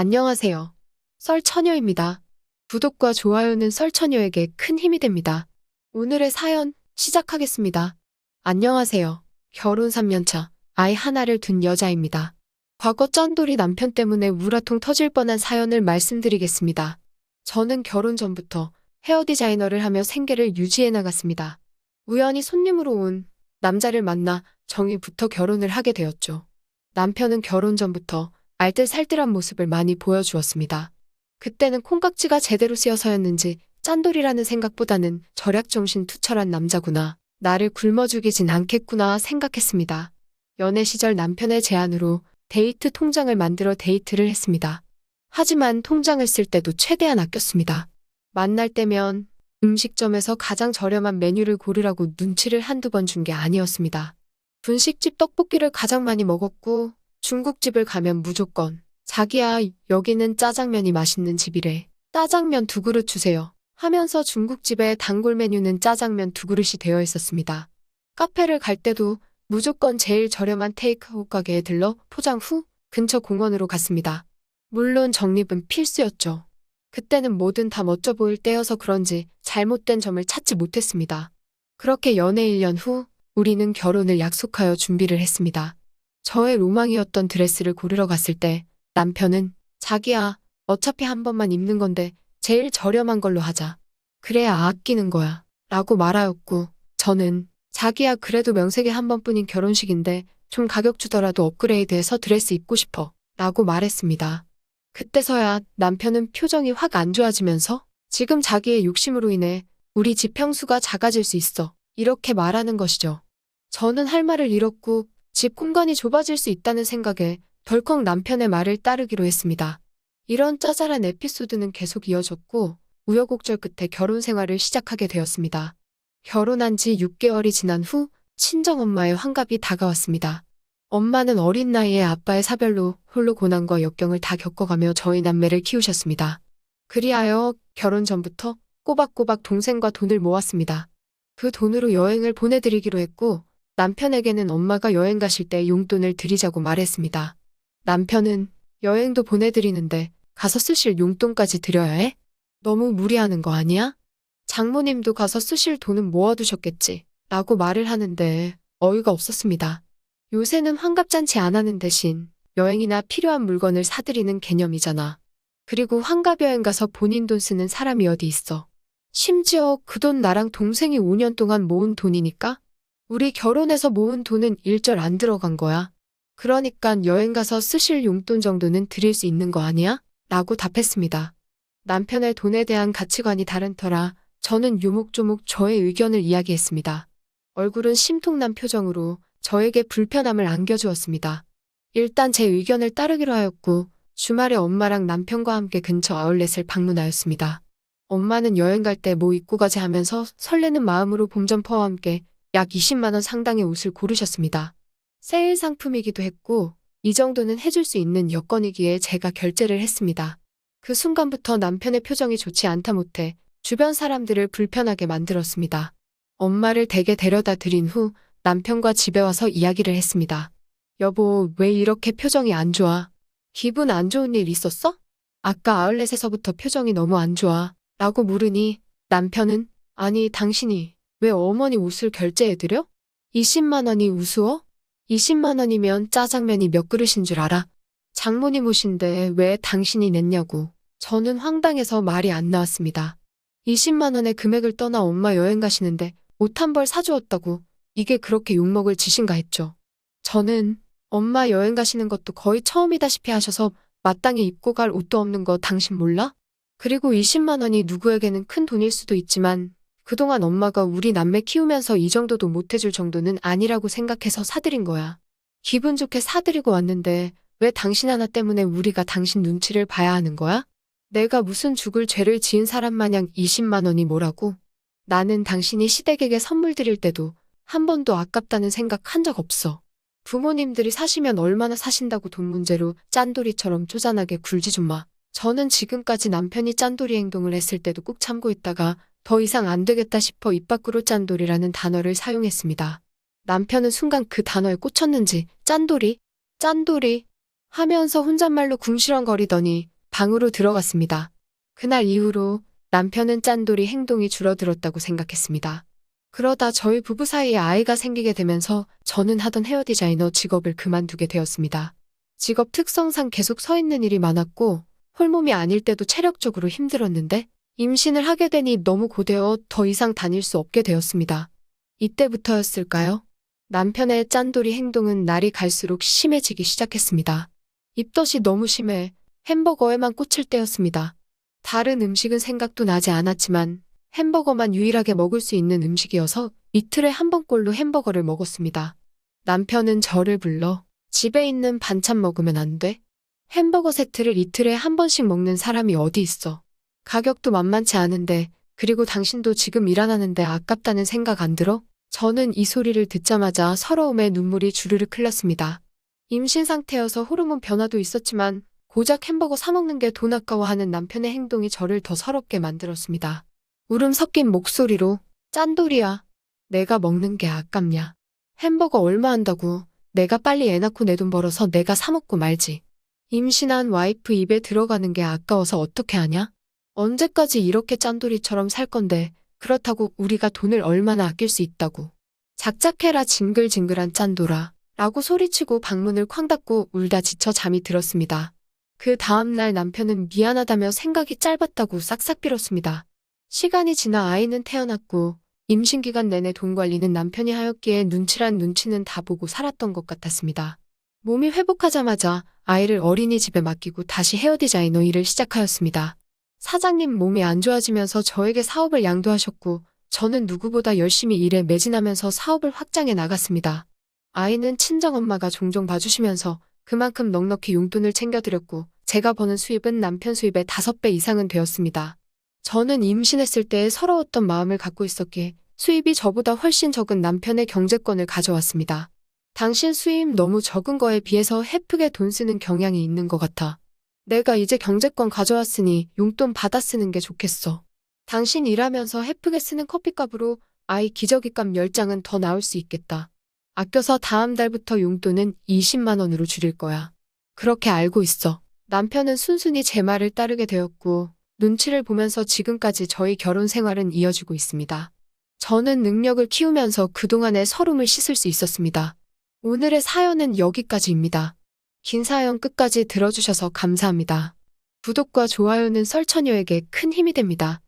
안녕하세요. 썰처녀입니다. 구독과 좋아요는 썰처녀에게 큰 힘이 됩니다. 오늘의 사연 시작하겠습니다. 안녕하세요. 결혼 3년차, 아이 하나를 둔 여자입니다. 과거 짠돌이 남편 때문에 우라통 터질 뻔한 사연을 말씀드리겠습니다. 저는 결혼 전부터 헤어 디자이너를 하며 생계를 유지해 나갔습니다. 우연히 손님으로 온 남자를 만나 정이 붙어 결혼을 하게 되었죠. 남편은 결혼 전부터 알뜰살뜰한 모습을 많이 보여주었습니다. 그때는 콩깍지가 제대로 쓰여서였는지 짠돌이라는 생각보다는 절약정신 투철한 남자구나. 나를 굶어 죽이진 않겠구나 생각했습니다. 연애 시절 남편의 제안으로 데이트 통장을 만들어 데이트를 했습니다. 하지만 통장을 쓸 때도 최대한 아꼈습니다. 만날 때면 음식점에서 가장 저렴한 메뉴를 고르라고 눈치를 한두 번 준 게 아니었습니다. 분식집 떡볶이를 가장 많이 먹었고 중국집을 가면 무조건 자기야 여기는 짜장면이 맛있는 집이래. 짜장면 두 그릇 주세요. 하면서 중국집의 단골 메뉴는 짜장면 두 그릇이 되어 있었습니다. 카페를 갈 때도 무조건 제일 저렴한 테이크아웃 가게에 들러 포장 후 근처 공원으로 갔습니다. 물론 적립은 필수였죠. 그때는 뭐든 다 멋져 보일 때여서 그런지 잘못된 점을 찾지 못했습니다. 그렇게 연애 1년 후 우리는 결혼을 약속하여 준비를 했습니다. 저의 로망이었던 드레스를 고르러 갔을 때 남편은 자기야 어차피 한 번만 입는 건데 제일 저렴한 걸로 하자. 그래야 아끼는 거야. 라고 말하였고 저는 자기야 그래도 명색에 한 번뿐인 결혼식인데 좀 가격 주더라도 업그레이드해서 드레스 입고 싶어. 라고 말했습니다. 그때서야 남편은 표정이 확 안 좋아지면서 지금 자기의 욕심으로 인해 우리 집 평수가 작아질 수 있어. 이렇게 말하는 것이죠. 저는 할 말을 잃었고 집 공간이 좁아질 수 있다는 생각에 덜컥 남편의 말을 따르기로 했습니다. 이런 짜잘한 에피소드는 계속 이어졌고 우여곡절 끝에 결혼 생활을 시작하게 되었습니다. 결혼한 지 6개월이 지난 후 친정엄마의 환갑이 다가왔습니다. 엄마는 어린 나이에 아빠의 사별로 홀로 고난과 역경을 다 겪어가며 저희 남매를 키우셨습니다. 그리하여 결혼 전부터 꼬박꼬박 동생과 돈을 모았습니다. 그 돈으로 여행을 보내드리기로 했고 남편에게는 엄마가 여행 가실 때 용돈을 드리자고 말했습니다. 남편은 여행도 보내드리는데 가서 쓰실 용돈까지 드려야 해? 너무 무리하는 거 아니야? 장모님도 가서 쓰실 돈은 모아두셨겠지. 라고 말을 하는데 어이가 없었습니다. 요새는 환갑잔치 안 하는 대신 여행이나 필요한 물건을 사드리는 개념이잖아. 그리고 환갑여행 가서 본인 돈 쓰는 사람이 어디 있어. 심지어 그 돈 나랑 동생이 5년 동안 모은 돈이니까 우리 결혼해서 모은 돈은 일절 안 들어간 거야. 그러니까 여행 가서 쓰실 용돈 정도는 드릴 수 있는 거 아니야? 라고 답했습니다. 남편의 돈에 대한 가치관이 다른 터라 저는 요목조목 저의 의견을 이야기했습니다. 얼굴은 심통난 표정으로 저에게 불편함을 안겨주었습니다. 일단 제 의견을 따르기로 하였고 주말에 엄마랑 남편과 함께 근처 아울렛을 방문하였습니다. 엄마는 여행 갈 때 뭐 입고 가지 하면서 설레는 마음으로 봄점퍼와 함께 약 20만원 상당의 옷을 고르셨습니다. 세일 상품이기도 했고 이 정도는 해줄 수 있는 여건이기에 제가 결제를 했습니다. 그 순간부터 남편의 표정이 좋지 않다 못해 주변 사람들을 불편하게 만들었습니다. 엄마를 댁에 데려다 드린 후 남편과 집에 와서 이야기를 했습니다. 여보, 왜 이렇게 표정이 안 좋아? 기분 안 좋은 일 있었어? 아까 아울렛에서부터 표정이 너무 안 좋아. 라고 물으니 남편은 아니, 당신이 왜 어머니 옷을 결제해드려? 20만 원이 우스워? 20만 원이면 짜장면이 몇 그릇인 줄 알아? 장모님 옷인데 왜 당신이 냈냐고. 저는 황당해서 말이 안 나왔습니다. 20만 원의 금액을 떠나 엄마 여행 가시는데 옷 한 벌 사주었다고 이게 그렇게 욕먹을 짓인가 했죠. 저는 엄마 여행 가시는 것도 거의 처음이다시피 하셔서 마땅히 입고 갈 옷도 없는 거 당신 몰라? 그리고 20만 원이 누구에게는 큰 돈일 수도 있지만 그동안 엄마가 우리 남매 키우면서 이 정도도 못해줄 정도는 아니라고 생각해서 사드린 거야. 기분 좋게 사드리고 왔는데 왜 당신 하나 때문에 우리가 당신 눈치를 봐야 하는 거야? 내가 무슨 죽을 죄를 지은 사람 마냥 20만 원이 뭐라고? 나는 당신이 시댁에게 선물 드릴 때도 한 번도 아깝다는 생각 한 적 없어. 부모님들이 사시면 얼마나 사신다고 돈 문제로 짠돌이처럼 쪼잔하게 굴지 좀 마. 저는 지금까지 남편이 짠돌이 행동을 했을 때도 꾹 참고 있다가 더 이상 안 되겠다 싶어 입 밖으로 짠돌이라는 단어를 사용했습니다. 남편은 순간 그 단어에 꽂혔는지 짠돌이? 짠돌이? 하면서 혼잣말로 궁시렁거리더니 방으로 들어갔습니다. 그날 이후로 남편은 짠돌이 행동이 줄어들었다고 생각했습니다. 그러다 저희 부부 사이에 아이가 생기게 되면서 저는 하던 헤어 디자이너 직업을 그만두게 되었습니다. 직업 특성상 계속 서 있는 일이 많았고 홀몸이 아닐 때도 체력적으로 힘들었는데 임신을 하게 되니 너무 고되어 더 이상 다닐 수 없게 되었습니다. 이때부터였을까요? 남편의 짠돌이 행동은 날이 갈수록 심해지기 시작했습니다. 입덧이 너무 심해 햄버거에만 꽂힐 때였습니다. 다른 음식은 생각도 나지 않았지만 햄버거만 유일하게 먹을 수 있는 음식이어서 이틀에 한 번꼴로 햄버거를 먹었습니다. 남편은 저를 불러 집에 있는 반찬 먹으면 안 돼? 햄버거 세트를 이틀에 한 번씩 먹는 사람이 어디 있어? 가격도 만만치 않은데 그리고 당신도 지금 일 안 하는데 아깝다는 생각 안 들어? 저는 이 소리를 듣자마자 서러움에 눈물이 주르륵 흘렀습니다. 임신 상태여서 호르몬 변화도 있었지만 고작 햄버거 사먹는 게 돈 아까워하는 남편의 행동이 저를 더 서럽게 만들었습니다. 울음 섞인 목소리로 짠돌이야. 내가 먹는 게 아깝냐. 햄버거 얼마 한다고. 내가 빨리 애 낳고 내 돈 벌어서 내가 사먹고 말지. 임신한 와이프 입에 들어가는 게 아까워서 어떻게 하냐? 언제까지 이렇게 짠돌이처럼 살 건데 그렇다고 우리가 돈을 얼마나 아낄 수 있다고. 작작해라 징글징글한 짠돌아. 라고 소리치고 방문을 쾅 닫고 울다 지쳐 잠이 들었습니다. 그 다음날 남편은 미안하다며 생각이 짧았다고 싹싹 빌었습니다. 시간이 지나 아이는 태어났고 임신 기간 내내 돈 관리는 남편이 하였기에 눈치란 눈치는 다 보고 살았던 것 같았습니다. 몸이 회복하자마자 아이를 어린이집에 맡기고 다시 헤어 디자이너 일을 시작하였습니다. 사장님 몸이 안 좋아지면서 저에게 사업을 양도하셨고 저는 누구보다 열심히 일에 매진하면서 사업을 확장해 나갔습니다. 아이는 친정엄마가 종종 봐주시면서 그만큼 넉넉히 용돈을 챙겨드렸고 제가 버는 수입은 남편 수입의 5배 이상은 되었습니다. 저는 임신했을 때 서러웠던 마음을 갖고 있었기에 수입이 저보다 훨씬 적은 남편의 경제권을 가져왔습니다. 당신 수입 너무 적은 거에 비해서 헤프게 돈 쓰는 경향이 있는 것 같아. 내가 이제 경제권 가져왔으니 용돈 받아 쓰는 게 좋겠어. 당신 일하면서 헤프게 쓰는 커피값으로 아이 기저귀값 10장은 더 나올 수 있겠다. 아껴서 다음 달부터 용돈은 20만 원으로 줄일 거야. 그렇게 알고 있어. 남편은 순순히 제 말을 따르게 되었고 눈치를 보면서 지금까지 저희 결혼 생활은 이어지고 있습니다. 저는 능력을 키우면서 그동안의 서름을 씻을 수 있었습니다. 오늘의 사연은 여기까지입니다. 긴 사연 끝까지 들어주셔서 감사합니다. 구독과 좋아요는 썰처녀에게 큰 힘이 됩니다.